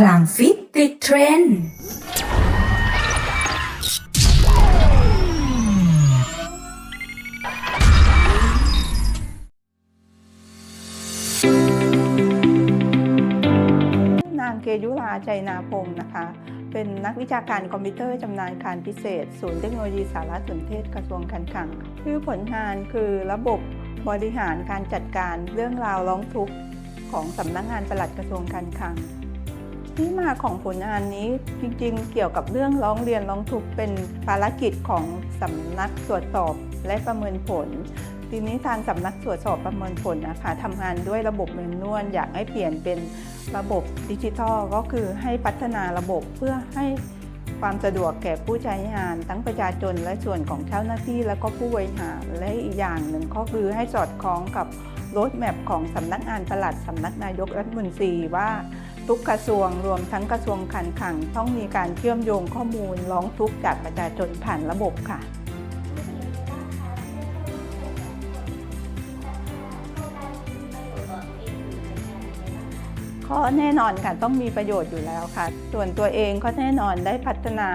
คลังฟิตติดเทรนด์นางเกยุราใจนาพงศ์นะคะ เป็นนักวิชาการคอมพิวเตอร์จำนาญการพิเศษ ศูนย์เทคโนโลยีสารสนเทศกระทรวงการคลังชื่อผลงานคือระบบบริหารการจัดการเรื่องราวร้องทุกข์ของสำนักงานปลัดกระทรวงการคลัง ที่มาของผลงานนี้จริงๆ เกี่ยวกับเรื่องร้องเรียนร้องทุกข์เป็นภารกิจของสำนักตรวจสอบและประเมินผล ทีนี้ทางสำนักตรวจสอบประเมินผลนะคะทำงานด้วยระบบเมนนวลอยากให้เปลี่ยนเป็นระบบดิจิทัลก็คือให้พัฒนาระบบเพื่อให้ความสะดวกแก่ผู้ใช้งาน ทั้งประชาชนและส่วนของเจ้าหน้าที่ และก็ผู้บริหารและอีกอย่างหนึ่งก็คือให้สอดคล้องกับรถแมพของสำนักงานปลัดสำนักนายกรัฐมนตรีว่า ทุกกระทรวงรวมทั้งกระทรวงการคลังต้องมีการเชื่อมโยงข้อมูลร้องทุกข์จากประชาชนผ่านระบบค่ะก็แน่นอนค่ะต้องมีประโยชน์อยู่แล้วค่ะ ส่วนตัวเองก็แน่นอนได้พัฒนา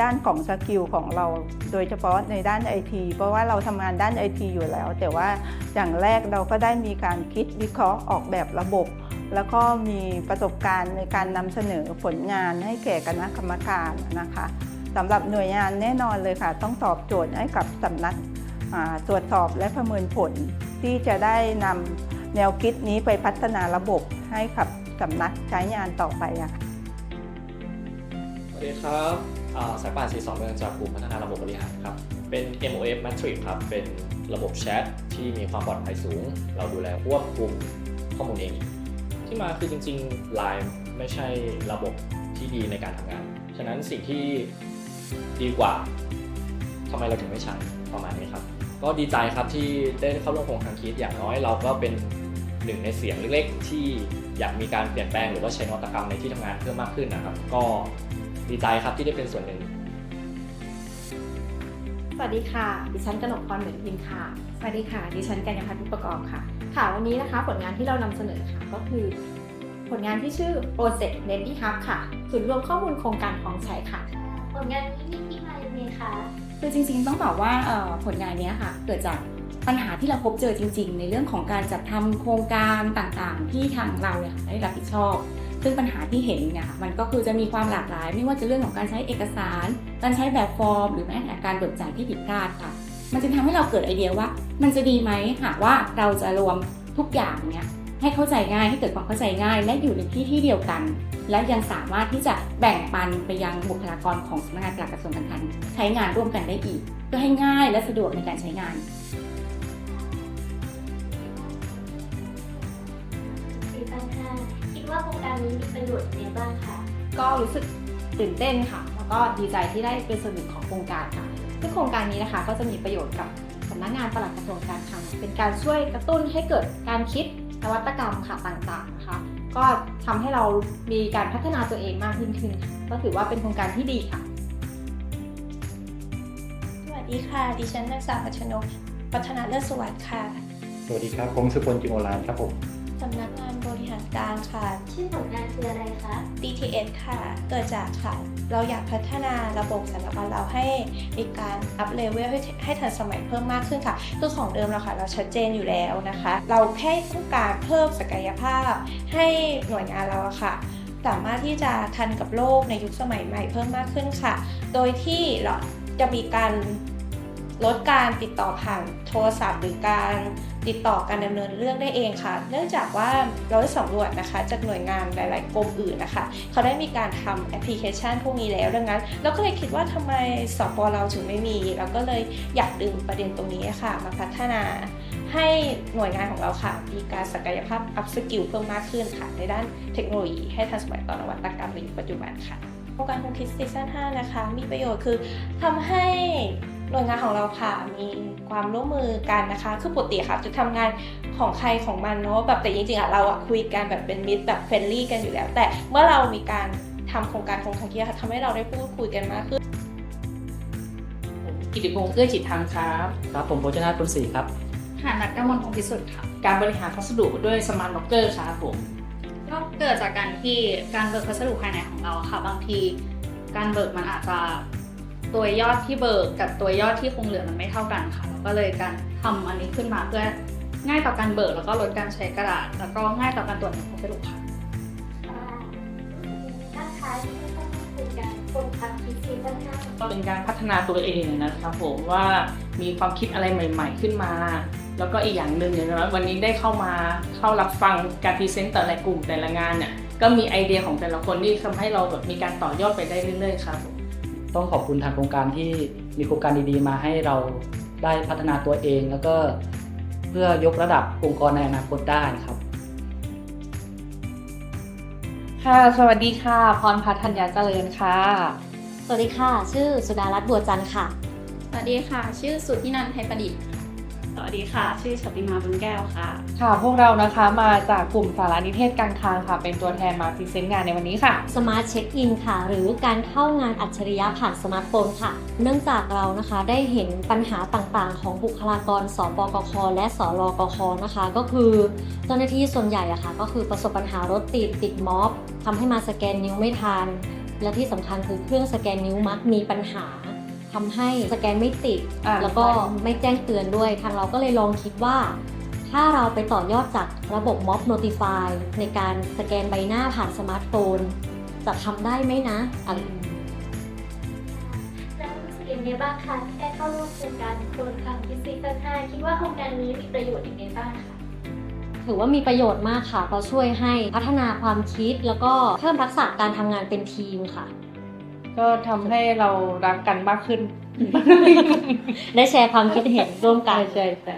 ด้านของสกิลของเรา โดยเฉพาะในด้านไอทีเพราะว่าเราทำงานด้านไอทีอยู่แล้ว แต่ว่าอย่างแรกเราก็ได้มีการคิดวิเคราะห์ออกแบบระบบ แล้วก็มีประสบการณ์ในการนำเสนอผลงานให้แก่คณะกรรมการนะคะสำหรับหน่วยงานแน่นอนเลยค่ะ ต้องตอบโจทย์ให้กับสำนักตรวจสอบและประเมินผล ที่จะได้นำแนวคิดนี้ไปพัฒนาระบบให้กับสำนักใช้งานต่อไปอะค่ะสวัสดีครับสายป่าน42เมืองจากกลุ่มพัฒนาระบบบริหารครับ เป็น MOF Matrix ครับ เป็นระบบแชทที่มีความปลอดภัยสูง เราดูแลควบคุมข้อมูลเอง ที่มาคือจริงๆ Line ไม่ใช่ระบบที่ดีในการทำงาน ฉะนั้นสิ่งที่ดีกว่าทำไมเราถึงไม่ใช้ประมาณนี้ครับ ก็ดีใจครับที่ได้เข้าร่วมโครงการคิดอย่างน้อยเราก็เป็นหนึ่งในเสียงเล็กๆ ที่อยากมีการเปลี่ยนแปลงหรือว่าใช้นวัตกรรมในที่ทำงานเพิ่มมากขึ้นนะครับ ก็ดีใจครับที่ได้เป็นส่วนหนึ่ง สวัสดีค่ะ ดิฉันกนกพรเหมือนพิมพ์ค่ะ สวัสดีค่ะ ดิฉันกัญญาพัฒน์พุทธประกอบค่ะ ค่ะ วันนี้นะคะผลงานที่เรานำเสนอค่ะก็คือ ผลงานที่ชื่อ Project n e t y Hub ค่ะศูนย์รวมข้อมูลโครงการของใช้ค่ะ ผลงานนี้มีที่มายังไงคะคือจริงๆต้องบอกว่าเอ่อผลงานเนี้ยค่ะ เกิดจากปัญหาที่เราพบเจอจริง ๆ ในเรื่องของการจัดทำโครงการต่างๆ ที่ทางเราเนี่ยค่ะได้รับผิดชอบ ซึ่งปัญหาที่เห็นเนี่ยค่ะมันก็คือจะมีความหลากหลาย ไม่ว่าจะเรื่องของการใช้เอกสาร การใช้แบบฟอร์ม หรือแม้แต่การเบิกจ่ายที่ผิดพลาดค่ะ มันจะทำให้เราเกิดไอเดียว่า มันจะดีไหมหากว่าเราจะรวมทุกอย่างเนี่ยให้เข้าใจง่ายให้เกิดความเข้าใจง่าย และอยู่ในที่ที่เดียวกัน และยังสามารถที่จะแบ่งปันไปยังบุคลากรของสำนักงานปลัดกระทรวงการคลังใช้งานร่วมกันได้อีกเพื่อให้ง่ายและสะดวกในการใช้งานสี่พันห้าคิดว่าโครงการนี้มีประโยชน์ยังไงบ้างคะก็รู้สึกตื่นเต้นค่ะ แล้วก็ดีใจที่ได้เป็นส่วนหนึ่งของโครงการค่ะซึ่งโครงการนี้นะคะก็จะมีประโยชน์กับสำนักงานปลัดกระทรวงการคลังเป็นการช่วยกระตุ้นให้เกิดการคิดนวัตกรรมค่ะต่างๆนะคะก็ทำให้เรามีการพัฒนาตัวเองมากยิ่งขึ้นค่ะก็ถือว่าเป็นโครงการที่ดีค่ะ สวัสดีค่ะ ดิฉันนางสาวอัชนก พัฒนาเลิศสวัสดิ์ค่ะ สวัสดีครับผมสุพลจิงโอลานครับผม สำนักงานบริหารกลางค่ะ ชื่อผลงานคืออะไรคะ DTS ค่ะ เกิดจากค่ะ เราอยากพัฒนาระบบสำหรับเราให้มีการอัพเลเวลให้ให้ทันสมัยเพิ่มมากขึ้นค่ะ คือของเดิมเราค่ะ เราชัดเจนอยู่แล้วนะคะ เราแค่ต้องการเพิ่มศักยภาพให้หน่วยงานเราอะค่ะสามารถที่จะทันกับโลกในยุคสมัยใหม่เพิ่มมากขึ้นค่ะ โดยที่เราจะมีการ ลดการติดต่อผ่านโทรศัพท์หรือการติดต่อการดำเนินเรื่องได้เองค่ะ เนื่องจากว่าเราได้สำรวจนะคะจากหน่วยงานหลาย ๆ กรมอื่นนะคะ เขาได้มีการทำแอปพลิเคชันพวกนี้แล้วดังนั้น เราก็เลยคิดว่าทำไมสปเราถึงไม่มี เราก็เลยอยากดึงประเด็นตรงนี้ค่ะ มาพัฒนาให้หน่วยงานของเราค่ะ มีการศักยภาพอัพสกิลเพิ่มมากขึ้นค่ะ ในด้านเทคโนโลยีให้ทันสมัยต่อนวัตกรรมในยุคปัจจุบันค่ะโครงการคงคิดซีซั่น5นะคะ มีประโยชน์คือทำให้ หน่วยงานของเราค่ะมีความร่วมมือกันนะคะ คือปกติค่ะจะทำงานของใครของมันเนาะแบบแต่จริงๆอะเราอะคุยกันแบบเป็นมิตรแบบเฟรนลี่กันอยู่แล้ว แต่เมื่อเรามีการทำโครงการโครงการนี้ค่ะทำให้เราได้พูดคุยกันมากขึ้นกิติพงษ์เอื้อจิตทางครับครับผมโภชนาตุลศรีครับค่ะนักกมลของพิสุทธิ์ค่ะ การบริหารพัสดุด้วยสมาร์ทล็อกเกอร์ครับผมก็เกิดจากการที่การเบิกพัสดุภายในของเราค่ะ บางที การเบิกมันอาจจะ ตัวยอดที่เบิกกับตัวยอดที่คงเหลือมันไม่เท่ากันค่ะเราก็เลยการทำอันนี้ขึ้นมาเพื่อง่ายต่อการเบิกแล้วก็ลดการใช้กระดาษ แล้วก็ง่ายต่อการตรวจในพัสดุค่ะด้านท้ายที่ไม่ต้องคุยกันคนทำคิดซีด้านข้างก็เป็นการพัฒนาตัวเองนะครับผมว่ามีความคิดอะไรใหม่ ๆ ขึ้นมา แล้วก็อีกอย่างหนึ่งอย่างน้อยวันนี้ได้เข้ามาเข้ารับฟังการพรีเซนต์แต่ละกลุ่มแต่ละงานเนี่ยก็มีไอเดียของแต่ละคนที่ทำให้เราแบบมีการต่อยอดไปได้เรื่อยๆครับผม ต้องขอบคุณทางโครงการที่มีโครงการดีๆ มาให้เราได้พัฒนาตัวเอง แล้วก็เพื่อยกระดับองค์กรในอนาคตได้ครับ ค่ะสวัสดีค่ะ พรพัฒนยาเจริญค่ะ สวัสดีค่ะ ชื่อสุดารัตน์บัวจันทร์ค่ะ สวัสดีค่ะ ชื่อสุทธินันท์ไทยประดิษฐ์ สวัสดีค่ะ ชื่อชติมาบุญแก้วค่ะ ค่ะ พวกเรานะคะมาจากกลุ่มสารนิเทศการคลังค่ะ เป็นตัวแทนมาพรีเซนต์งานในวันนี้ค่ะ สมาร์ทเช็คอินค่ะ หรือการเข้างานอัจฉริยะผ่านสมาร์ทโฟนค่ะ เนื่องจากเรานะคะได้เห็นปัญหาต่างๆ ของบุคลากรสปกค และสรกคนะคะ ก็คือ เจ้าหน้าที่ส่วนใหญ่อะค่ะ ก็คือประสบปัญหารถติดติดม็อบทำให้มาสแกนนิ้วไม่ทันและที่สำคัญคือเครื่องสแกนนิ้วมักมีปัญหา ทำให้สแกนไม่ติด อ่า แล้วก็ใช่ไม่แจ้งเตือนด้วย ทางเราก็เลยลองคิดว่า ถ้าเราไปต่อยอดจากระบบ Mob Notify ในการสแกนใบหน้าผ่านสมาร์ทโฟน จะทำได้ไหมนะอะไรแล้วรู้สึกยังไงบ้างคะที่ได้เข้าร่วมโครงการคนทำคิดซีด้านข้างคิดว่าโครงการนี้มีประโยชน์ยังไงบ้างคะถือว่ามีประโยชน์มากค่ะเพราะช่วยให้พัฒนาความคิดแล้วก็เพิ่มทักษะการทำงานเป็นทีมค่ะ ก็ทำให้เรารักกันมากขึ้นได้แชร์ความคิดเห็นร่วมกันใช่ใช่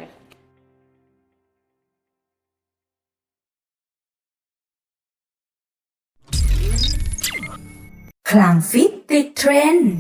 คลังฟิตติดเทรนด์